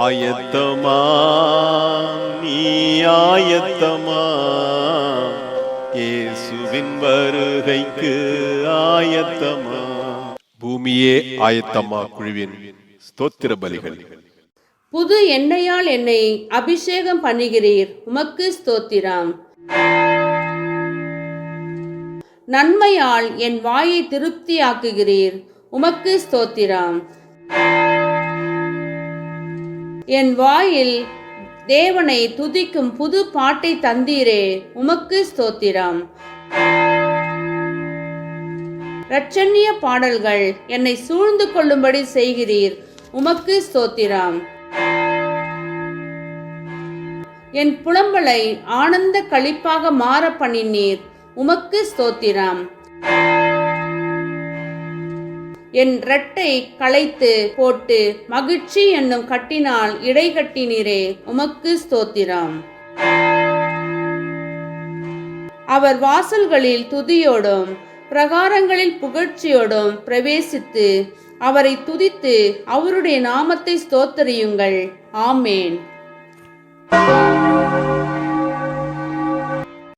ஆயத்தமா நீ ஆயத்தமா. இயேசுவின் வருகைக்கு ஆயத்தமா. பூமியே ஆயத்தமா குழுவின் ஸ்தோத்திர பலிகள் புது எண்ணெயால் என்னை அபிஷேகம் பண்ணுகிறீர். உமக்கு ஸ்தோத்திரம். நன்மையால் என் வாயை திருப்தியாக்குகிறீர். உமக்கு ஸ்தோத்திரம். என் வாயில் தேவனை துதிக்கும் புது பாட்டை தந்தீரே உமக்கு ஸ்தோத்திரம். இரட்சண்ய பாடல்கள் என்னை சூழ்ந்து கொள்ளும்படி செய்கிறீர் உமக்கு ஸ்தோத்திரம். என் புலம்பலை ஆனந்த களிப்பாக மாற பண்ணினீர் உமக்கு ஸ்தோத்திரம். என் இரட்டை களைத்து போட்டு மகிழ்ச்சி என்னும் கட்டினால் இடை கட்டினீரே உமக்கு ஸ்தோத்திரம். அவர் வாசல்களில் துதியோடும் பிரகாரங்களில் புகழ்ச்சியோடும் பிரவேசித்து அவரை துதித்து அவருடைய நாமத்தை ஸ்தோத்தரியுங்கள். ஆமேன்.